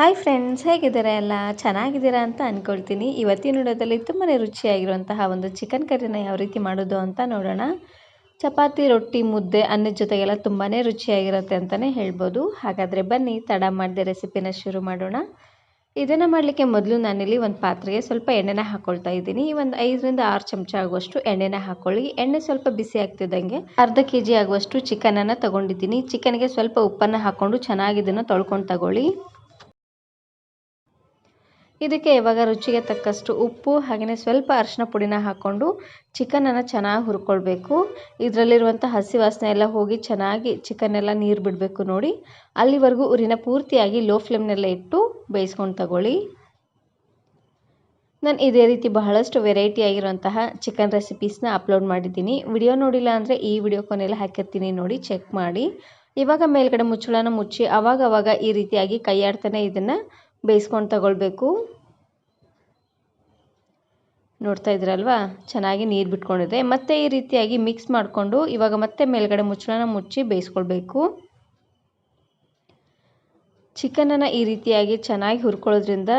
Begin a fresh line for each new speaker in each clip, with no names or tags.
Hi friends ಹೇಗಿದ್ದೀರಾ ಎಲ್ಲ? ಚೆನ್ನಾಗಿದ್ದೀರಾ ಅಂತ ಅಂದ್ಕೊಳ್ತೀನಿ ಇವತ್ತಿನ ವಿಡಿಯೋದಲ್ಲಿ ತುಂಬಾ ರುಚಿಯಾಗಿರುವಂತಹ ಒಂದು ಚಿಕನ್ ಕರಿನ ಯಾವ ರೀತಿ ಮಾಡೋದು ಅಂತ ನೋಡೋಣ. ಚಪಾತಿ, ರೊಟ್ಟಿ, ಮುದ್ದೆ, ಅನ್ನದ ಜೊತೆಗೆಲ್ಲ ತುಂಬಾ ರುಚಿಯಾಗಿರುತ್ತೆ ಅಂತಲೇ ಹೇಳ್ಬೋದು. ಹಾಗಾದರೆ ಬನ್ನಿ, ತಡ ಮಾಡದೆ ರೆಸಿಪಿನ ಶುರು ಮಾಡೋಣ. ಇದನ್ನು ಮಾಡಲಿಕ್ಕೆ ಮೊದಲು ನಾನಿಲ್ಲಿ ಒಂದು ಪಾತ್ರೆಗೆ ಸ್ವಲ್ಪ ಎಣ್ಣೆನ ಹಾಕ್ಕೊಳ್ತಾ ಇದ್ದೀನಿ. ಒಂದು ಐದರಿಂದ ಆರು ಚಮಚ ಆಗುವಷ್ಟು ಎಣ್ಣೆನ ಹಾಕ್ಕೊಳ್ಳಿ ಎಣ್ಣೆ ಸ್ವಲ್ಪ ಬಿಸಿ ಆಗ್ತಿದ್ದಂಗೆ ಅರ್ಧ ಕೆ ಜಿ ಆಗುವಷ್ಟು ಚಿಕನನ್ನು ತಗೊಂಡಿದ್ದೀನಿ. ಚಿಕನ್ಗೆ ಸ್ವಲ್ಪ ಉಪ್ಪನ್ನು ಹಾಕ್ಕೊಂಡು ಚೆನ್ನಾಗಿ ಇದನ್ನು ತೊಳ್ಕೊಂಡು ತಗೊಳ್ಳಿ. ಇದಕ್ಕೆ ಇವಾಗ ರುಚಿಗೆ ತಕ್ಕಷ್ಟು ಉಪ್ಪು ಹಾಗೆಯೇ ಸ್ವಲ್ಪ ಅರಿಶಿನ ಪುಡಿನ ಹಾಕ್ಕೊಂಡು ಚಿಕನನ್ನು ಚೆನ್ನಾಗಿ ಹುರ್ಕೊಳ್ಬೇಕು. ಇದರಲ್ಲಿರುವಂಥ ಹಸಿ ವಾಸನೆ ಎಲ್ಲ ಹೋಗಿ ಚೆನ್ನಾಗಿ ಚಿಕನ್ನೆಲ್ಲ ನೀರು ಬಿಡಬೇಕು ನೋಡಿ. ಅಲ್ಲಿವರೆಗೂ ಉರಿನ ಪೂರ್ತಿಯಾಗಿ ಲೋ ಫ್ಲೇಮ್ನಲ್ಲೇ ಇಟ್ಟು ಬೇಯಿಸ್ಕೊಂಡು ತಗೊಳ್ಳಿ. ನಾನು ಇದೇ ರೀತಿ ಬಹಳಷ್ಟು ವೆರೈಟಿ ಆಗಿರುವಂತಹ ಚಿಕನ್ ರೆಸಿಪೀಸ್ನ ಅಪ್ಲೋಡ್ ಮಾಡಿದ್ದೀನಿ. ವಿಡಿಯೋ ನೋಡಿಲ್ಲ ಅಂದರೆ ಈ ವಿಡಿಯೋ ಕೊನೆಯಲ್ಲಿ ಹಾಕಿರ್ತೀನಿ ನೋಡಿ, ಚೆಕ್ ಮಾಡಿ. ಇವಾಗ ಮೇಲ್ಗಡೆ ಮುಚ್ಚಳನ ಮುಚ್ಚಿ ಅವಾಗ ಅವಾಗ ಈ ರೀತಿಯಾಗಿ ಕೈಯಾಡ್ತಾನೆ ಇದನ್ನು ಬೇಯಿಸ್ಕೊಂಡು ತಗೊಳ್ಬೇಕು. ನೋಡ್ತಾ ಇದ್ರಲ್ವಾ? ಚೆನ್ನಾಗಿ ನೀರು ಬಿಟ್ಕೊಂಡಿದೆ. ಮತ್ತೆ ಈ ರೀತಿಯಾಗಿ ಮಿಕ್ಸ್ ಮಾಡಿಕೊಂಡು ಇವಾಗ ಮತ್ತೆ ಮೇಲ್ಗಡೆ ಮುಚ್ಚಳನ ಮುಚ್ಚಿ ಬೇಯಿಸ್ಕೊಳ್ಬೇಕು. ಚಿಕನನ್ನು ಈ ರೀತಿಯಾಗಿ ಚೆನ್ನಾಗಿ ಹುರ್ಕೊಳ್ಳೋದ್ರಿಂದ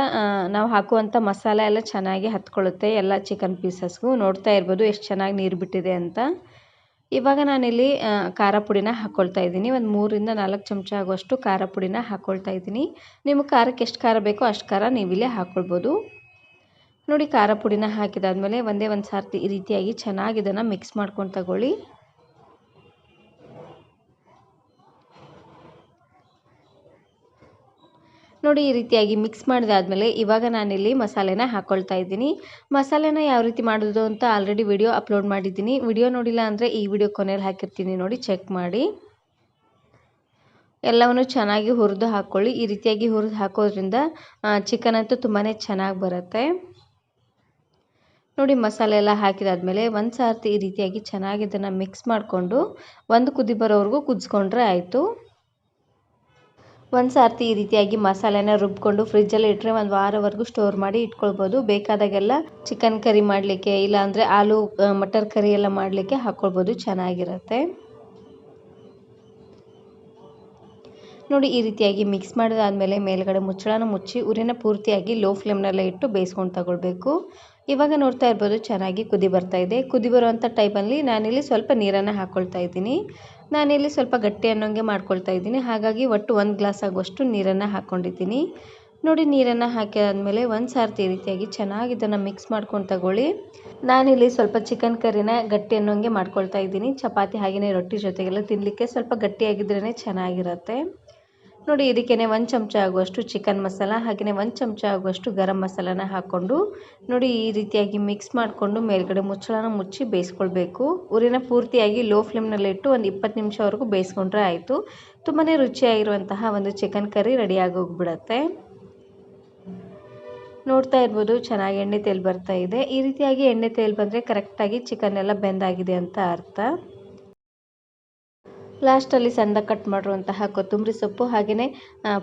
ನಾವು ಹಾಕುವಂಥ ಮಸಾಲೆ ಎಲ್ಲ ಚೆನ್ನಾಗಿ ಹತ್ಕೊಳ್ಳುತ್ತೆ ಎಲ್ಲ ಚಿಕನ್ ಪೀಸಸ್ಗೂ ನೋಡ್ತಾ ಇರ್ಬೋದು ಎಷ್ಟು ಚೆನ್ನಾಗಿ ನೀರು ಬಿಟ್ಟಿದೆ ಅಂತ. ಇವಾಗ ನಾನಿಲ್ಲಿ ಖಾರ ಪುಡಿನ ಹಾಕ್ಕೊಳ್ತಾ ಇದ್ದೀನಿ. ಒಂದು ಮೂರಿಂದ ನಾಲ್ಕು ಚಮಚ ಆಗುವಷ್ಟು ಖಾರ ಪುಡಿನ ಹಾಕ್ಕೊಳ್ತಾ ಇದ್ದೀನಿ. ನಿಮಗೆ ಖಾರಕ್ಕೆ ಎಷ್ಟು ಖಾರ ಬೇಕೋ ಅಷ್ಟು ಖಾರ ನೀವಿಲ್ಲೇ ಹಾಕ್ಕೊಳ್ಬೋದು ನೋಡಿ, ಖಾರ ಪುಡಿನ ಹಾಕಿದಾದ್ಮೇಲೆ ಒಂದೇ ಒಂದು ಸಾರ್ತಿ ಈ ರೀತಿಯಾಗಿ ಚೆನ್ನಾಗಿ ಇದನ್ನು ಮಿಕ್ಸ್ ಮಾಡ್ಕೊಂಡು ತಗೊಳ್ಳಿ. ನೋಡಿ ಈ ರೀತಿಯಾಗಿ ಮಿಕ್ಸ್ ಮಾಡಿದಾದ್ಮೇಲೆ ಇವಾಗ ನಾನಿಲ್ಲಿ ಮಸಾಲೆನ ಹಾಕ್ಕೊಳ್ತಾ ಇದ್ದೀನಿ. ಮಸಾಲೆನ ಯಾವ ರೀತಿ ಮಾಡೋದು ಅಂತ ಆಲ್ರೆಡಿ ವಿಡಿಯೋ ಅಪ್ಲೋಡ್ ಮಾಡಿದ್ದೀನಿ. ವಿಡಿಯೋ ನೋಡಿಲ್ಲ ಅಂದರೆ ಈ ವಿಡಿಯೋ ಕೊನೆಯಲ್ಲಿ ಹಾಕಿರ್ತೀನಿ ನೋಡಿ ಚೆಕ್ ಮಾಡಿ. ಎಲ್ಲವನ್ನು ಚೆನ್ನಾಗಿ ಹುರಿದು ಹಾಕ್ಕೊಳ್ಳಿ ಈ ರೀತಿಯಾಗಿ ಹುರಿದು ಹಾಕೋದ್ರಿಂದ ಚಿಕನ್ ಅಂತೂ ತುಂಬಾ ಚೆನ್ನಾಗಿ ಬರುತ್ತೆ. ನೋಡಿ, ಮಸಾಲೆ ಎಲ್ಲ ಹಾಕಿದಾದ್ಮೇಲೆ ಒಂದು ಸಾರ್ತಿ ಈ ರೀತಿಯಾಗಿ ಚೆನ್ನಾಗಿ ಇದನ್ನು ಮಿಕ್ಸ್ ಮಾಡಿಕೊಂಡು, ಒಂದು ಕುದಿ ಬರೋವರೆಗೂ ಕುದಿಸ್ಕೊಂಡ್ರೆ ಆಯಿತು. ಒಂದು ಸರ್ತಿ ಈ ರೀತಿಯಾಗಿ ಮಸಾಲೆನ ರುಬ್ಕೊಂಡು ಫ್ರಿಜ್ಜಲ್ಲಿ ಇಟ್ಟರೆ ಒಂದು ವಾರವರೆಗೂ ಸ್ಟೋರ್ ಮಾಡಿ ಇಟ್ಕೊಳ್ಬೋದು. ಬೇಕಾದಾಗೆಲ್ಲ ಚಿಕನ್ ಕರಿ ಮಾಡಲಿಕ್ಕೆ ಇಲ್ಲಾಂದರೆ ಆಲೂ ಮಟರ್ ಕರಿ ಎಲ್ಲ ಮಾಡಲಿಕ್ಕೆ ಹಾಕ್ಕೊಳ್ಬೋದು ಚೆನ್ನಾಗಿರುತ್ತೆ. ನೋಡಿ, ಈ ರೀತಿಯಾಗಿ ಮಿಕ್ಸ್ ಮಾಡಿದಾದ್ಮೇಲೆ ಮೇಲ್ಗಡೆ ಮುಚ್ಚಳನ ಮುಚ್ಚಿ ಉರಿನ ಪೂರ್ತಿಯಾಗಿ ಲೋ ಫ್ಲೇಮ್ನಲ್ಲೇ ಇಟ್ಟು ಬೇಯಿಸ್ಕೊಂಡು ತಗೊಳ್ಬೇಕು. ಇವಾಗ ನೋಡ್ತಾ ಇರ್ಬೋದು ಚೆನ್ನಾಗಿ ಕುದಿ ಬರ್ತಾ ಇದೆ. ಕುದಿ ಬರುವಂಥ ಟೈಮಲ್ಲಿ ನಾನಿಲ್ಲಿ ಸ್ವಲ್ಪ ನೀರನ್ನು ಹಾಕ್ಕೊಳ್ತಾ ಇದ್ದೀನಿ. ನಾನಿಲ್ಲಿ ಸ್ವಲ್ಪ ಗಟ್ಟಿ ಅನ್ನೋಂಗೆ ಮಾಡ್ಕೊಳ್ತಾ ಇದ್ದೀನಿ. ಹಾಗಾಗಿ ಒಟ್ಟು ಒಂದು ಗ್ಲಾಸ್ ಆಗುವಷ್ಟು ನೀರನ್ನು ಹಾಕ್ಕೊಂಡಿದ್ದೀನಿ ನೋಡಿ, ನೀರನ್ನು ಹಾಕಿದಾದ್ಮೇಲೆ ಒಂದು ಸಾರ್ತಿ ಈ ರೀತಿಯಾಗಿ ಚೆನ್ನಾಗಿ ಇದನ್ನು ಮಿಕ್ಸ್ ಮಾಡ್ಕೊಂಡು ತಗೊಳ್ಳಿ. ನಾನಿಲ್ಲಿ ಸ್ವಲ್ಪ ಚಿಕನ್ ಕರಿನ ಗಟ್ಟಿ ಅನ್ನೋಂಗೆ ಮಾಡ್ಕೊಳ್ತಾ ಇದ್ದೀನಿ. ಚಪಾತಿ ಹಾಗೆಯೇ ರೊಟ್ಟಿ ಜೊತೆಗೆಲ್ಲ ತಿನ್ನಲಿಕ್ಕೆ ಸ್ವಲ್ಪ ಗಟ್ಟಿಯಾಗಿದ್ರೇ ಚೆನ್ನಾಗಿರುತ್ತೆ. ನೋಡಿ ಇದಕ್ಕೇ ಒಂದು ಚಮಚ ಆಗುವಷ್ಟು ಚಿಕನ್ ಮಸಾಲ ಹಾಗೆಯೇ ಒಂದು ಚಮಚ ಆಗುವಷ್ಟು ಗರಂ ಮಸಾಲಾನ ಹಾಕ್ಕೊಂಡು ನೋಡಿ, ಈ ರೀತಿಯಾಗಿ ಮಿಕ್ಸ್ ಮಾಡಿಕೊಂಡು ಮೇಲ್ಗಡೆ ಮುಚ್ಚಳನ ಮುಚ್ಚಿ ಬೇಯಿಸ್ಕೊಳ್ಬೇಕು. ಉರಿನ ಪೂರ್ತಿಯಾಗಿ ಲೋ ಫ್ಲೇಮ್ನಲ್ಲಿಟ್ಟು ಒಂದು ಇಪ್ಪತ್ತು ನಿಮಿಷವರೆಗೂ ಬೇಯಿಸ್ಕೊಂಡ್ರೆ ಆಯಿತು. ತುಂಬಾ ರುಚಿಯಾಗಿರುವಂತಹ ಒಂದು ಚಿಕನ್ ಕರಿ ರೆಡಿಯಾಗಿ ಹೋಗ್ಬಿಡತ್ತೆ ನೋಡ್ತಾ ಇರ್ಬೋದು, ಚೆನ್ನಾಗಿ ಎಣ್ಣೆ ತೇಲ್ ಬರ್ತಾ ಇದೆ. ಈ ರೀತಿಯಾಗಿ ಎಣ್ಣೆ ತೇಲ್ ಬಂದರೆ ಕರೆಕ್ಟಾಗಿ ಚಿಕನ್ ಎಲ್ಲ ಬೆಂದಾಗಿದೆ ಅಂತ ಅರ್ಥ. ಲಾಸ್ಟಲ್ಲಿ ಸಣ್ಣದಾಗಿ ಕಟ್ ಮಾಡಿರುವಂತಹ ಕೊತ್ತಂಬರಿ ಸೊಪ್ಪು ಹಾಗೆಯೇ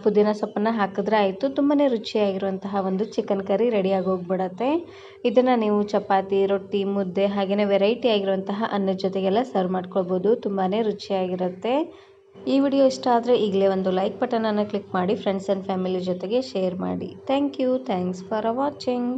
ಪುದೀನ ಸೊಪ್ಪನ್ನು ಹಾಕಿದ್ರೆ ಆಯಿತು. ತುಂಬಾ ರುಚಿಯಾಗಿರುವಂತಹ ಒಂದು ಚಿಕನ್ ಕರಿ ರೆಡಿಯಾಗಿ ಹೋಗ್ಬಿಡತ್ತೆ. ಇದನ್ನು ನೀವು ಚಪಾತಿ, ರೊಟ್ಟಿ, ಮುದ್ದೆ ಹಾಗೆಯೇ ವೆರೈಟಿ ಆಗಿರುವಂತಹ ಅನ್ನದ ಜೊತೆಗೆಲ್ಲ ಸರ್ವ್ ಮಾಡ್ಕೊಳ್ಬೋದು. ತುಂಬಾ ರುಚಿಯಾಗಿರುತ್ತೆ. ಈ ವಿಡಿಯೋ ಇಷ್ಟ ಆದರೆ ಈಗಲೇ ಒಂದು ಲೈಕ್ ಬಟನನ್ನು ಕ್ಲಿಕ್ ಮಾಡಿ ಫ್ರೆಂಡ್ಸ್ ಆ್ಯಂಡ್ ಫ್ಯಾಮಿಲಿ ಜೊತೆಗೆ ಶೇರ್ ಮಾಡಿ. Thank you thanks for watching